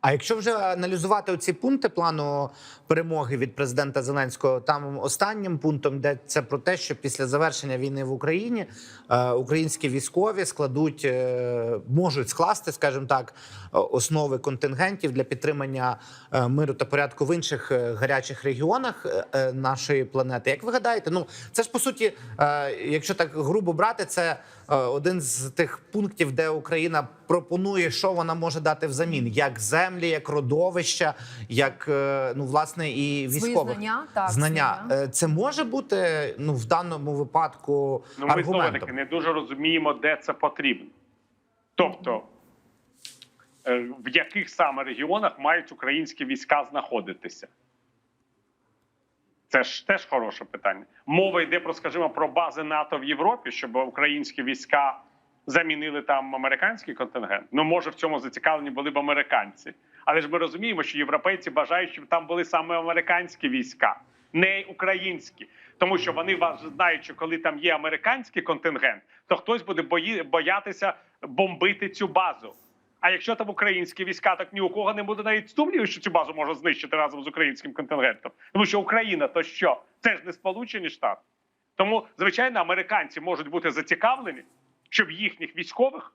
А якщо вже аналізувати ці пункти плану перемоги від президента Зеленського, там останнім пунктом йдеться про те, що після завершення війни в Україні е, українські військові складуть, е, можуть скласти, скажімо так, основи контингентів для підтримання е, миру та порядку в інших гарячих регіонах нашої планети. Як ви гадаєте, ну це ж по суті, якщо так грубо брати, це один з тих пунктів, де Україна пропонує, що вона може дати взамін, як землі, як родовища, як е, ну власне і військових знання, так, знання. знання. Е, Це може бути ну в даному випадку Ну, ми знову аргументом. таки не дуже розуміємо, де це потрібно. Тобто, е, в яких саме регіонах мають українські війська знаходитися? Це ж теж хороше питання. Мова йде про, скажімо, про бази НАТО в Європі, щоб українські війська замінили там американський контингент. Ну, може, в цьому зацікавлені були б американці. Але ж ми розуміємо, що європейці бажають, щоб там були саме американські війська, не українські. Тому що вони вас знають, що коли там є американський контингент, то хтось буде бої, боятися бомбити цю базу. А якщо там українські війська, так ні у кого не буде навіть сумнівів, що цю базу можна знищити разом з українським контингентом. Тому що Україна то що? Це ж не Сполучені Штати. Тому, звичайно, американці можуть бути зацікавлені, щоб їхніх військових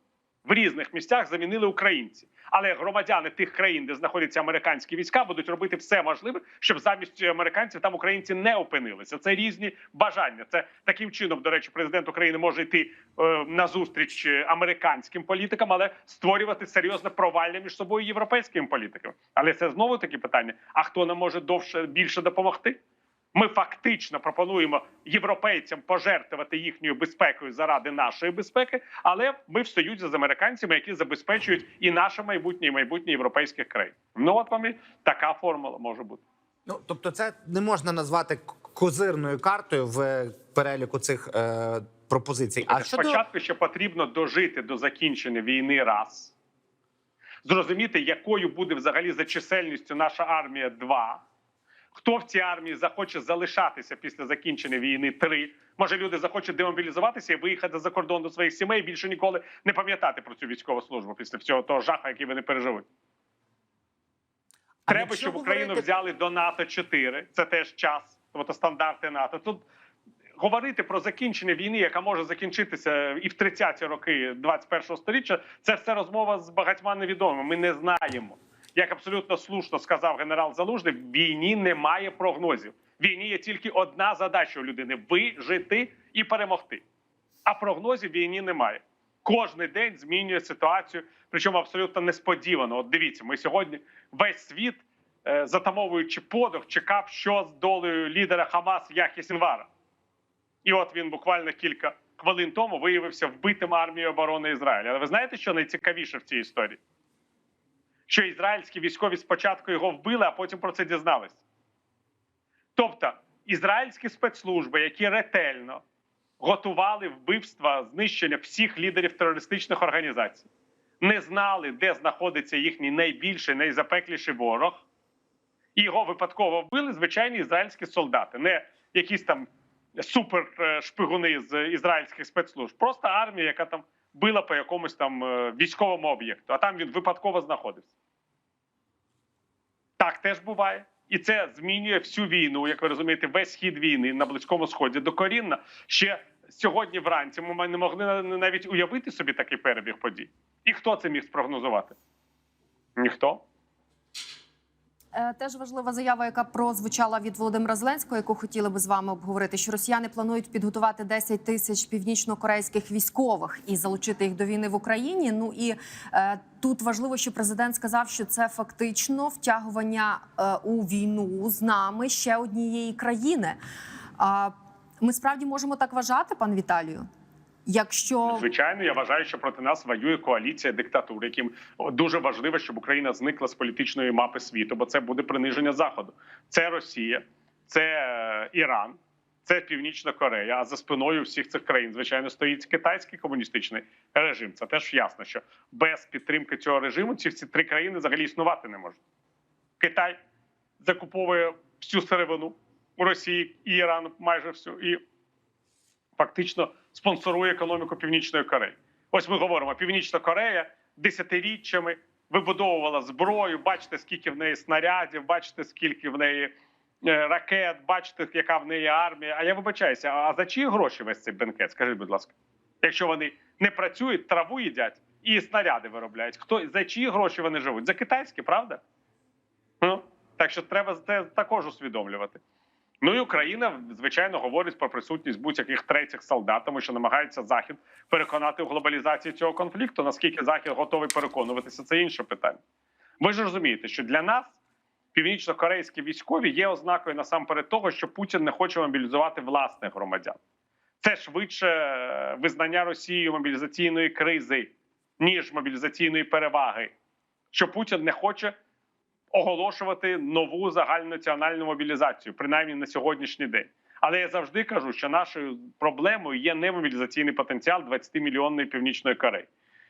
в різних місцях замінили українці. Але громадяни тих країн, де знаходяться американські війська, будуть робити все можливе, щоб замість американців там українці не опинилися. Це різні бажання. Це таким чином, до речі, президент України може йти е, на зустріч американським політикам, але створювати серйозне провалля між собою європейськими політиками. Але це знову таки питання: а хто нам може довше більше допомогти? Ми фактично пропонуємо європейцям пожертвувати їхньою безпекою заради нашої безпеки, але ми в союзі з американцями, які забезпечують і наше майбутнє, і майбутнє європейських країн. Ну от вам і така формула може бути. Ну тобто, це не можна назвати козирною картою в переліку цих е, пропозицій. А щодо Спочатку ще потрібно дожити до закінчення війни раз, зрозуміти, якою буде взагалі за чисельністю наша армія два. Хто в цій армії захоче залишатися після закінчення війни? Три. Може, люди захочуть демобілізуватися і виїхати за кордон до своїх сімей, і більше ніколи не пам'ятати про цю військову службу після всього того жаху, який вони переживуть. Треба, щоб Україну говорити- взяли до НАТО 4 Це теж час, тобто стандарти НАТО. Тут говорити про закінчення війни, яка може закінчитися і в 30-ті роки 21-го століття, це все розмова з багатьма невідомими. Ми не знаємо. Як абсолютно слушно сказав генерал Залужний, в війні немає прогнозів. В війні є тільки одна задача у людини вижити і перемогти. А прогнозів в війні немає. Кожний день змінює ситуацію, причому абсолютно несподівано. От дивіться, ми сьогодні весь світ, е, затамовуючи подих, чекав, що з долею лідера Хамас Яхі Сінвара. І от він буквально кілька хвилин тому виявився вбитим армією оборони Ізраїля. Але ви знаєте, що найцікавіше в цій історії? Що ізраїльські військові спочатку його вбили, а потім про це дізнались. Тобто, ізраїльські спецслужби, які ретельно готували вбивства, знищення всіх лідерів терористичних організацій, не знали, де знаходиться їхній найбільший, найзапекліший ворог, і його випадково вбили звичайні ізраїльські солдати, не якісь там супер е, з ізраїльських спецслужб, просто армія, яка там била по якомусь там е, військовому об'єкту, а там він випадково знаходився. Так теж буває. І це змінює всю війну, як ви розумієте, весь хід війни на близькому сході докорінно. Ще сьогодні вранці ми не могли навіть уявити собі такий перебіг подій. І хто це міг спрогнозувати? Ніхто. Е, Теж важлива заява, яка прозвучала від Володимира Зеленського, яку хотіли би з вами обговорити, що росіяни планують підготувати 10 тисяч північно-корейських військових і залучити їх до війни в Україні. Ну і е, тут важливо, що президент сказав, що це фактично втягування е, у війну з нами ще однієї країни. А ми справді можемо так вважати, пан Віталію? Якщо Звичайно, я вважаю, що проти нас воює коаліція диктатур, яким дуже важливо, щоб Україна зникла з політичної мапи світу, бо це буде приниження заходу. Це Росія, це е, Іран, це Північна Корея. А за спиною всіх цих країн, звичайно, стоїть китайський комуністичний режим. Це теж ясно, що без підтримки цього режиму ці всі три країни взагалі існувати не можуть. Китай закуповує всю сировину у Росії і Ірану майже всю і фактично спонсорує економіку Північної Кореї. Ось ми говоримо: Північна Корея десятиріччями вибудовувала зброю. Бачите, скільки в неї снарядів, бачите, скільки в неї е, ракет, бачите, яка в неї армія. А я вибачаюся, а за чиї гроші весь цей бенкет? Скажіть, будь ласка, якщо вони не працюють, траву їдять і снаряди виробляють. Хто за чиї гроші вони живуть? За китайські, правда? Ну так що треба це також усвідомлювати. Ну і Україна, звичайно, говорить про присутність будь-яких третіх солдат, тому що намагається захід переконати у глобалізації цього конфлікту. Наскільки захід готовий переконуватися, це інше питання. Ви ж розумієте, що для нас північно-корейські військові є ознакою насамперед того, що Путін не хоче мобілізувати власних громадян. Це швидше визнання Росією мобілізаційної кризи, ніж мобілізаційної переваги. Що Путін не хоче оголошувати нову загальнонаціональну мобілізацію, принаймні на сьогоднішній день. Але я завжди кажу, що нашою проблемою є не мобілізаційний потенціал 20-мільйонної північної Кореї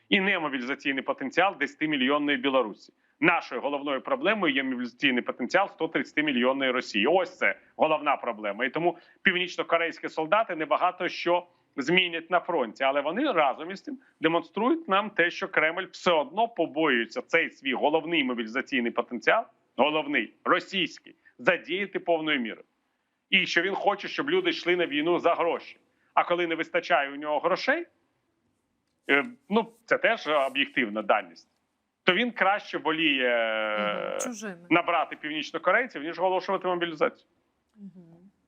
і не мобілізаційний потенціал 10-мільйонної Білорусі. Нашою головною проблемою є мобілізаційний потенціал 130-мільйонної Росії. Ось це головна проблема. І тому північно-корейські солдати небагато що змінять на фронті, але вони разом із тим демонструють нам те, що Кремль все одно побоюється цей свій головний мобілізаційний потенціал, головний російський, задіяти повною мірою. І що він хоче, щоб люди йшли на війну за гроші. А коли не вистачає у нього грошей, е, ну це теж об'єктивна даність. То він краще воліє е, чужими. набрати північнокорейців, ніж оголошувати мобілізацію.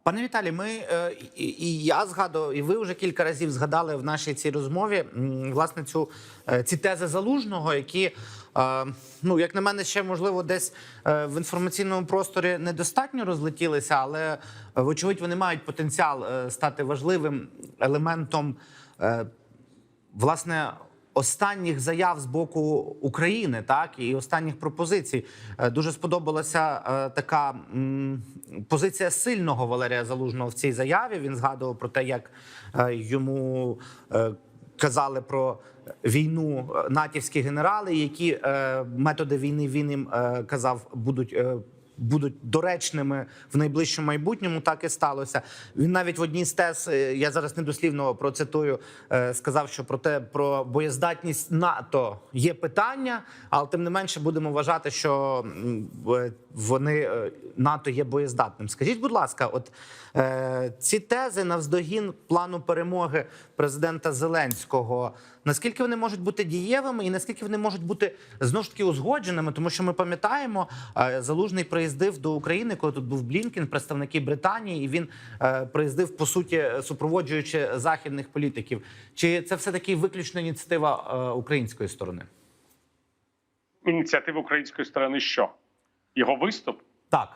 Пане Віталій, ми е, і, я згадував, і ви вже кілька разів згадали в нашій цій розмові власне цю е, ці тези залужного, які е, ну як на мене, ще можливо десь в інформаційному просторі недостатньо розлетілися, але вочевидь вони мають потенціал стати важливим елементом власне. Останніх заяв з боку України, так і останніх пропозицій Е, дуже сподобалася е, така позиція сильного Валерія Залужного в цій заяві. Він згадував про те, як е, йому казали про війну натівські генерали, які методи війни він їм казав будуть. Будуть доречними в найближчому майбутньому, так і сталося. Він навіть в одній з тез, е, я зараз недослівно процитую, е, сказав, що про те про боєздатність НАТО є питання, але тим не менше будемо вважати, що е, вони НАТО є боєздатним. Скажіть, будь ласка, от ці тези навздогін плану перемоги президента Зеленського. Наскільки вони можуть бути дієвими, і наскільки вони можуть бути знову ж таки узгодженими? Тому що ми пам'ятаємо, е, залужний приїздив до України, коли тут був Блінкін, представники Британії, і він е, приїздив по суті супроводжуючи західних політиків. Чи це все таки виключно ініціатива е, української сторони? Ініціатива української сторони що? Його виступ? Так.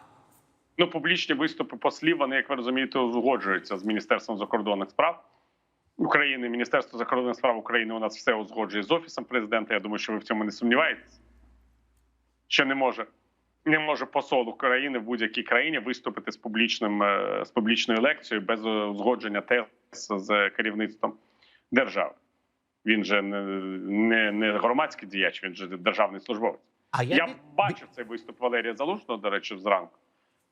Ну, публічні виступи послів, вони, як ви розумієте, узгоджуються з Міністерством закордонних справ України. Міністерство закордонних справ України у нас все узгоджує з офісом президента. Я думаю, що ви в цьому не сумніваєтесь. Що не може, не може посол України в будь-якій країні виступити з публічним е, з публічною лекцією без узгодження тез з керівництвом держави. Він же не, не, не громадський діяч, він же державний службовець. А Я, бі- бачив цей виступ Валерія Залужного, до речі, зранку.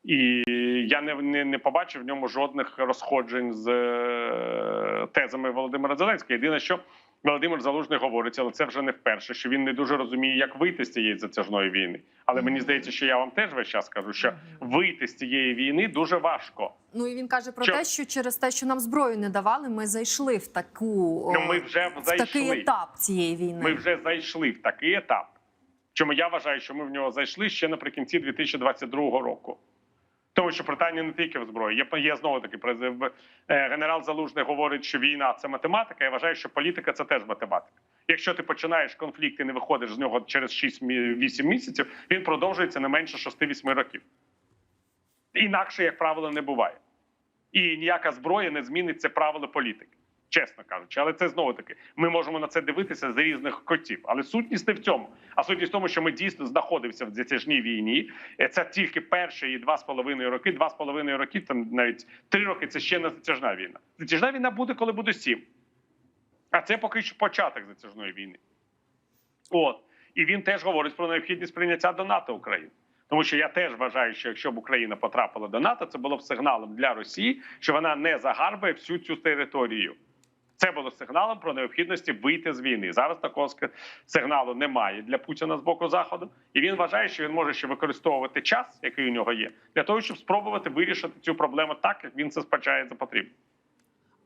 І я не, не, не побачив в ньому жодних розходжень з е, тезами Володимира Зеленського. Єдине, що Володимир Залужний говорить, але це вже не вперше, що він не дуже розуміє, як вийти з цієї затяжної війни. Але мені здається, що я вам теж весь час кажу, що вийти з цієї війни дуже важко. Ну і він каже про Що? те, що через те, що нам зброю не давали, ми зайшли в таку Ну, ми вже в такий етап цієї війни. Ми вже зайшли в такий етап. Чому я вважаю, що ми в нього зайшли ще наприкінці 2022 року. Тому що питання не тільки в зброї. Є, є знову таки презив- е, генерал Залужний говорить, що війна це математика. Я вважаю, що політика це теж математика. Якщо ти починаєш конфлікт і не виходиш з нього через 6-8 місяців, він продовжується не менше 6-8 років. Інакше, як правило, не буває. І ніяка зброя не змінить це правило політики, чесно кажучи. Але це знову таки ми можемо на це дивитися з різних котів. Але сутність не в цьому. А сутність в тому, що ми дійсно знаходимося в затяжній війні. Е, Це тільки перші два з половиною роки. Два з половиною роки, там навіть три роки. Це ще не затяжна війна. Затяжна війна буде, коли буде сім. А це поки що початок затяжної війни. От і він теж говорить про необхідність прийняття до НАТО України. Тому що я теж вважаю, що якщо б Україна потрапила до НАТО, це було б сигналом для Росії, що вона не загарбає всю цю територію. Це було сигналом про необхідності вийти з війни. Зараз такого сигналу немає для Путіна з боку заходу, і він вважає, що він може ще використовувати час, який у нього є, для того, щоб спробувати вирішити цю проблему так, як він це спочає за потрібно.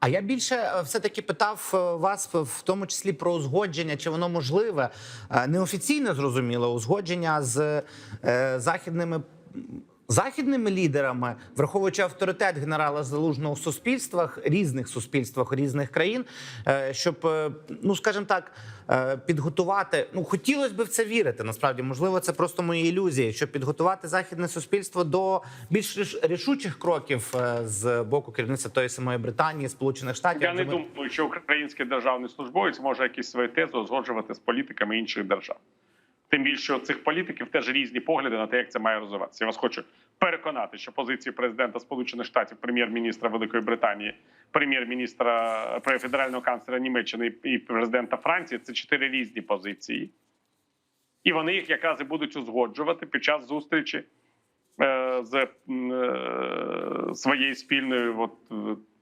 А я більше е, все-таки питав е, вас в- тому числі про узгодження, чи воно можливе Е, неофіційне зрозуміло узгодження з західними. Західними лідерами, враховуючи авторитет генерала Залужного в суспільствах, різних суспільствах різних країн, е, щоб е, ну скажімо так, е, підготувати. Ну хотілося б в це вірити. Насправді, можливо, це просто мої ілюзії, щоб підготувати західне суспільство до більш рішучих кроків з боку керівництва тої самої Британії, Сполучених Штатів. Я не думаю, що український державний службовець може якісь свої тези узгоджувати з політиками інших держав. Тим більше у цих політиків теж різні погляди на те, як це має розвиватися. Я вас хочу переконати, що позиції президента Сполучених Штатів, прем'єр-міністра Великої Британії, прем'єр-міністра федерального канцлера Німеччини і президента Франції це чотири різні позиції, і вони їх якраз і будуть узгоджувати під час зустрічі е, з е, своєю спільною, от е,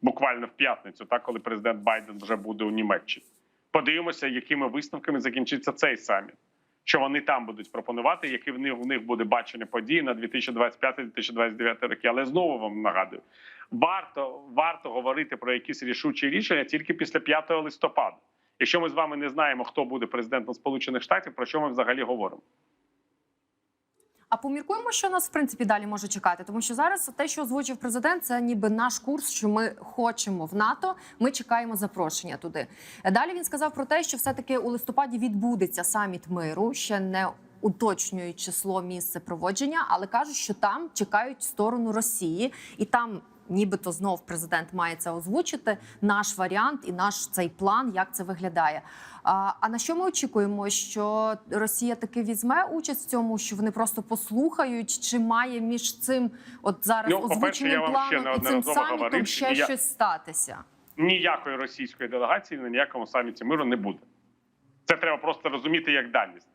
буквально в п'ятницю, так коли президент Байден вже буде у Німеччині. Подивимося, якими висновками закінчиться цей саміт. Що вони там будуть пропонувати, яке в них, в них буде бачення подій на 2025-2029 роки. Але знову вам нагадую, варто варто говорити про якісь рішучі рішення тільки після 5 листопада. Якщо ми з вами не знаємо, хто буде президентом Сполучених Штатів, про що ми взагалі говоримо? А поміркуємо, що нас в принципі далі може чекати, тому що зараз те, що озвучив президент, це ніби наш курс, що ми хочемо в НАТО. Ми чекаємо запрошення туди. Далі він сказав про те, що все-таки у листопаді відбудеться саміт миру, ще не уточнюють число місце проводження, але кажуть, що там чекають сторону Росії, і там. Нібито знов президент має це озвучити. Наш варіант і наш цей план, як це виглядає. А, а на що ми очікуємо? Що Росія таки візьме участь в цьому, що вони просто послухають, чи має між цим, от зараз Ну, озвученим планом і цим самітом говорив, ще я- щось статися? ніякої російської делегації на ніякому саміті миру не буде. Це треба просто розуміти як даність.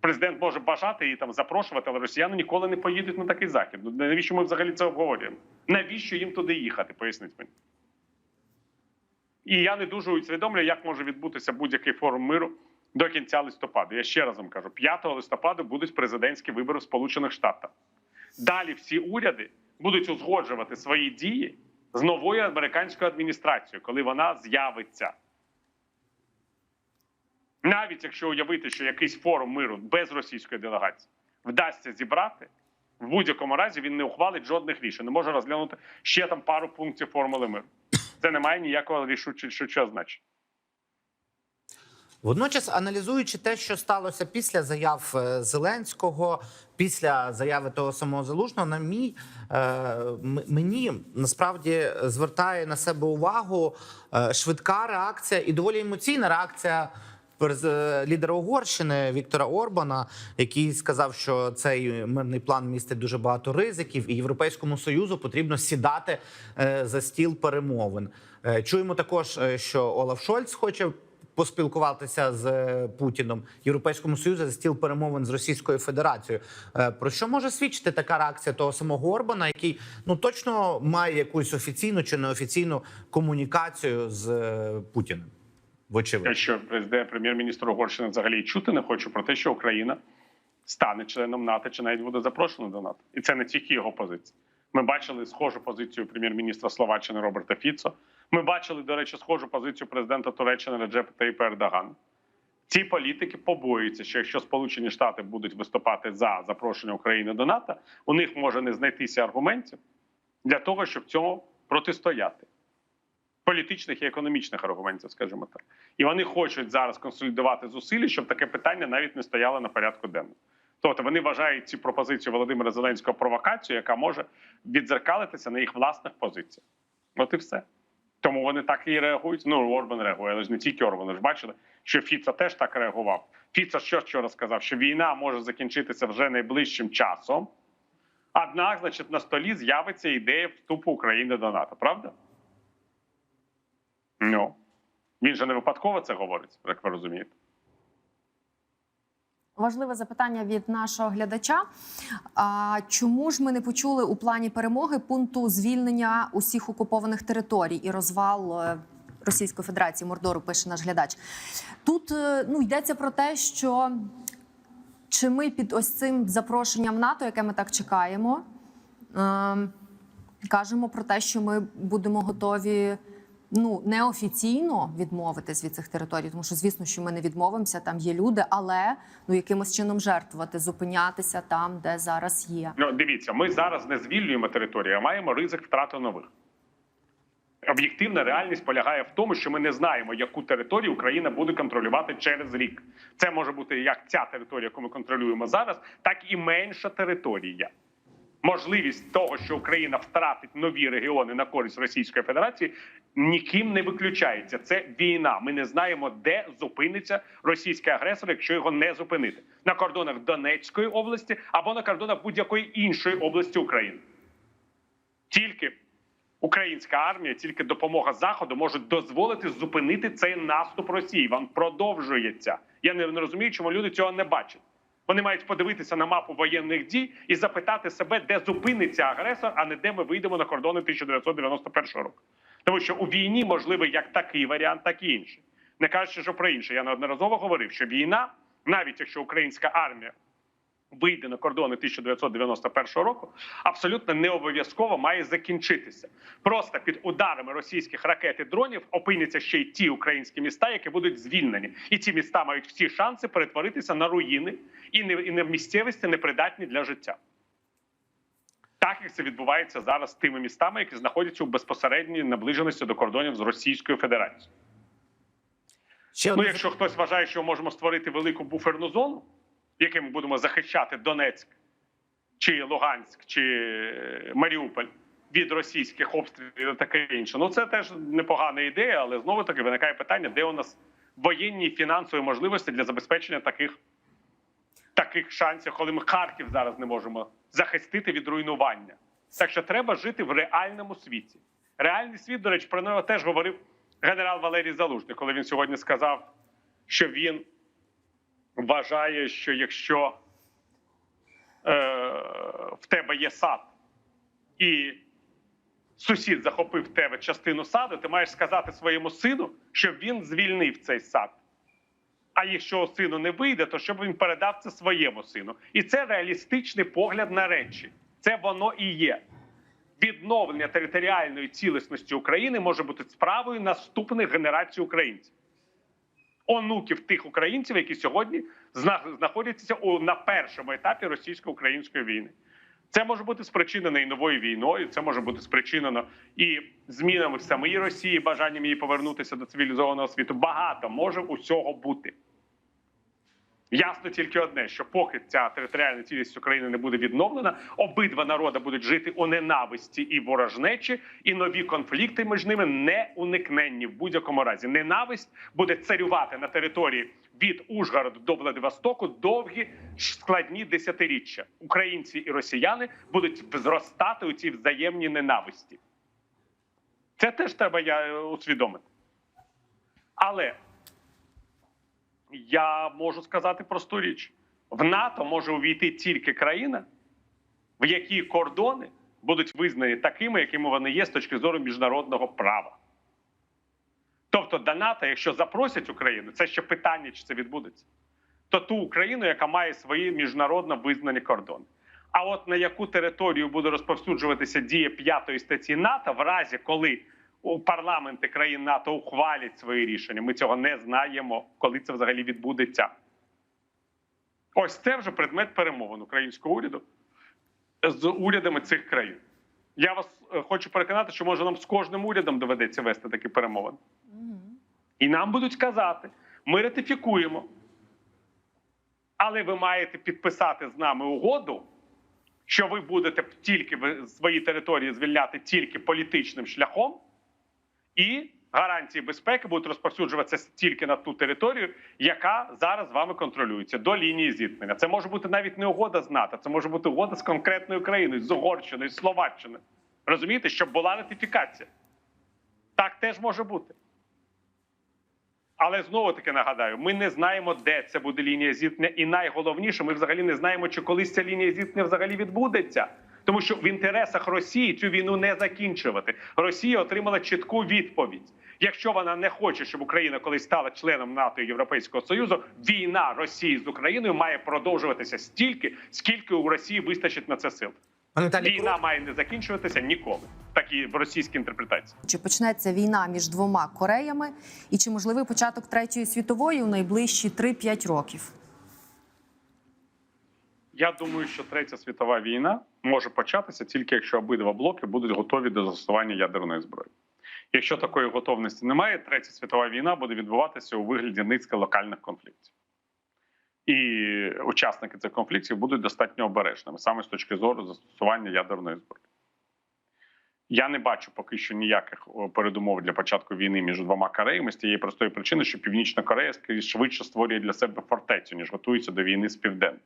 Президент може бажати її там запрошувати, але росіяни ніколи не поїдуть на такий захід. Ну, навіщо ми взагалі це обговорюємо? Навіщо їм туди їхати? Поясніть мені. І я не дуже усвідомлюю, як може відбутися будь-який форум миру до кінця листопада. Я ще раз вам кажу: 5 листопада будуть президентські вибори в Сполучених Штатах. Далі всі уряди будуть узгоджувати свої дії з новою американською адміністрацією, коли вона з'явиться. Навіть якщо уявити, що якийсь форум миру без російської делегації вдасться зібрати, в будь-якому разі він не ухвалить жодних рішень, не може розглянути ще там пару пунктів формули миру. Це не має ніякого рішучого значення. Водночас, аналізуючи те, що сталося після заяв е, Зеленського, після заяви того самого залужного, на мій е, мені насправді звертає на себе увагу е, швидка реакція і доволі емоційна реакція. Е, Лідера Угорщини Віктора Орбана, який сказав, що цей мирний план містить дуже багато ризиків, і Європейському союзу потрібно сідати е, за стіл перемовин. Е, Чуємо також, що Олаф Шольц хоче поспілкуватися з Путіном Європейському Союзу за стіл перемовин з Російською Федерацією. Про що може свідчити така реакція того самого Орбана, який ну точно має якусь офіційну чи неофіційну комунікацію з Путіним? Вочевидь. Якщо президент прем'єр-міністр Угорщини взагалі чути не хоче про те, що Україна стане членом НАТО чи навіть буде запрошена до НАТО, і це не тільки його позиція. Ми бачили схожу позицію прем'єр-міністра Словаччини Роберта Фіцо. Ми бачили, до речі, схожу позицію президента Туреччини Реджепа Таїпа Ердогана. Ці політики побоюються, що якщо Сполучені Штати будуть виступати за запрошення України до НАТО, у них може не знайтися аргументів для того, щоб цьому протистояти. Політичних і економічних аргументів, скажімо так, і вони хочуть зараз консолідувати зусилля, щоб таке питання навіть не стояло на порядку денному. Тобто вони вважають цю пропозицію Володимира Зеленського провокацією, яка може відзеркалитися на їх власних позиціях. От і все. Тому вони так і реагують. Ну, Орбан реагує, але ж не тільки Орбан. Ж бачили, що Фіца теж так реагував. Фіца що вчора сказав, що війна може закінчитися вже найближчим часом. Однак, значить, на столі з'явиться ідея вступу України до НАТО, правда? Ну, він же не випадково це говорить, як ви розумієте. Важливе запитання від нашого глядача. А чому ж ми не почули у плані перемоги пункту звільнення усіх окупованих територій і розвал е, Російської Федерації Мордору, пише наш глядач. Тут е, ну йдеться про те, що чи ми під ось цим запрошенням НАТО, яке ми так чекаємо, ем, кажемо про те, що ми будемо готові ну неофіційно відмовитись від цих територій, тому що звісно, що ми не відмовимося, там є люди, але ну якимось чином жертвувати, зупинятися там, де зараз є. Ну, дивіться, ми зараз не звільнюємо територію, а маємо ризик втрати нових. Об'єктивна реальність полягає в тому, що ми не знаємо, яку територію Україна буде контролювати через рік. Це може бути як ця територія, яку ми контролюємо зараз, так і менша територія. Можливість того, що Україна втратить нові регіони на користь Російської Федерації, ніким не виключається. Це війна. Ми не знаємо, де зупиниться російський агресор, якщо його не зупинити на кордонах Донецької області або на кордонах будь-якої іншої області України. Тільки українська армія, тільки допомога заходу може дозволити зупинити цей наступ Росії. Він продовжується. Я не, розумію, чому люди цього не бачать. Вони мають подивитися на мапу воєнних дій і запитати себе, де зупиниться агресор, а не де ми вийдемо на кордони 1991 року. Тому що у війні можливий як такий варіант, так і інший. Не кажучи, що про інше. Я неодноразово говорив, що війна, навіть якщо українська армія вийде на кордони 1991 року, абсолютно не обов'язково має закінчитися. Просто під ударами російських ракет і дронів опиняться ще й ті українські міста, які будуть звільнені, і ці міста мають всі шанси перетворитися на руїни і не і не в місцевості непридатні для життя. Так як це відбувається зараз з тими містами, які знаходяться у безпосередній наближеності до кордонів з Російською Федерацією. Ще Ну, якщо хтось вважає, що можемо створити велику буферну зону, яким будемо захищати Донецьк, чи Луганськ, чи е, Маріуполь від російських обстрілів і таке інше. Ну це теж непогана ідея, але знову таки виникає питання, де у нас воєнні фінансові можливості для забезпечення таких, таких шансів, коли ми Харків зараз не можемо захистити від руйнування. Так що треба жити в реальному світі. Реальний світ, до речі, про нього теж говорив генерал Валерій Залужний, коли він сьогодні сказав, що він вважає, що якщо е, в тебе є сад і сусід захопив в тебе частину саду, ти маєш сказати своєму сину, щоб він звільнив цей сад. А якщо сину не вийде, то щоб він передав це своєму сину. І це реалістичний погляд на речі. Це воно і є. Відновлення територіальної цілісності України може бути справою наступних генерацій українців. Онуків тих українців, які сьогодні зна- знаходяться у, на першому етапі російсько-української війни. Це може бути спричинено і новою війною, це може бути спричинено і змінами в самій Росії, бажанням її повернутися до цивілізованого світу. Багато може усього бути. Ясно тільки одне: що поки ця територіальна цілість України не буде відновлена, обидва народи будуть жити у ненависті і ворожнечі, і нові конфлікти між ними не уникненні в будь-якому разі. Ненависть буде царювати на території від Ужгороду до Владивостоку довгі складні десятиріччя. Українці і росіяни будуть зростати у цій взаємній ненависті. Це теж треба я е, усвідомити. Але я можу сказати просту річ: в НАТО може увійти тільки країна, в якій кордони будуть визнані такими, якими вони є з точки зору міжнародного права. Тобто, до НАТО, якщо запросять Україну, це ще питання, чи це відбудеться, то ту Україну, яка має свої міжнародно визнані кордони. А от на яку територію буде розповсюджуватися дія п'ятої статті НАТО, в разі коли у парламенти країн НАТО ухвалять свої рішення, ми цього не знаємо, коли це взагалі відбудеться. Ось це вже предмет перемовин українського уряду з урядами цих країн. Я вас е, хочу переконати, що може нам з кожним урядом доведеться вести такі перемовини. І нам будуть казати: ми ратифікуємо, але ви маєте підписати з нами угоду, що ви будете тільки свої території звільняти тільки політичним шляхом, і гарантії безпеки будуть розповсюджуватися тільки на ту територію, яка зараз вами контролюється до лінії зіткнення. Це може бути навіть не угода з НАТО, це може бути угода з конкретною країною, з Угорщиною, з Словаччиною. Розумієте, щоб була ратифікація. Так теж може бути. Але знову таки нагадаю, ми не знаємо, де це буде лінія зіткнення, і найголовніше, ми взагалі не знаємо, чи колись ця лінія зіткнення взагалі відбудеться. Тому що в інтересах Росії цю війну не закінчувати. Росія отримала чітку відповідь: Якщо вона не хоче, щоб Україна колись стала членом НАТО і Європейського Союзу, війна Росії з Україною має продовжуватися стільки, скільки у Росії вистачить на це сил. Пане Віталій, Війна має не закінчуватися ніколи. Такі в російській інтерпретації. Чи почнеться війна між двома Кореями, і чи можливий початок третьої світової у найближчі 3-5 років? Я думаю, що третя світова війна може початися тільки якщо обидва блоки будуть готові до застосування ядерної зброї. Якщо такої готовності немає, третя світова війна буде відбуватися у вигляді низки локальних конфліктів. І учасники цих конфліктів будуть достатньо обережними саме з точки зору застосування ядерної зброї. Я не бачу поки що ніяких передумов для початку війни між двома Кореями з тієї простої причини, що Північна Корея швидше створює для себе фортецю, ніж готується до війни з південною.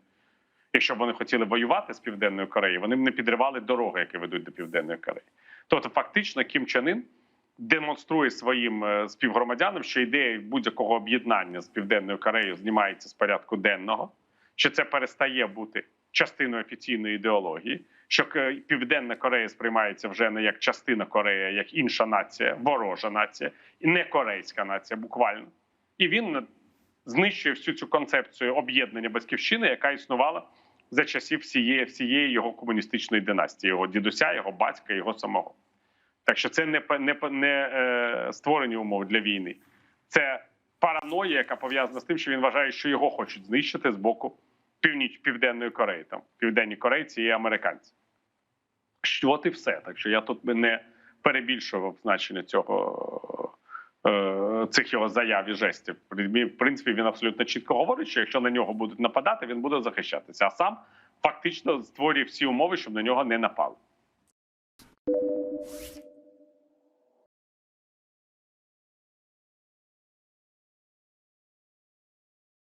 Якщо б вони хотіли воювати з південною Кореєю, вони б не підривали дороги, які ведуть до південної Кореї. Тобто, фактично, Кім Чен Ін демонструє своїм е, співгромадянам, що ідея будь-якого об'єднання з південною Кореєю знімається з порядку денного, що це перестає бути частиною офіційної ідеології, що Південна Корея сприймається вже не як частина Кореї, як інша нація, ворожа нація, і не корейська нація, буквально. І він е, знищує всю цю концепцію об'єднання батьківщини, яка існувала за часів всієї, всієї його комуністичної династії, його дідуся, його батька, його самого. Так що це не, не, не е, створені умови для війни. Це параноя, яка пов'язана з тим, що він вважає, що його хочуть знищити з боку північ Південної Кореї, там південні корейці і американці. Що і все. Так що я тут не перебільшував значення цього. Е, Цих його заяв і жестів. В принципі, він абсолютно чітко говорить, що якщо на нього будуть нападати, він буде захищатися. А сам фактично створює всі умови, щоб на нього не напали.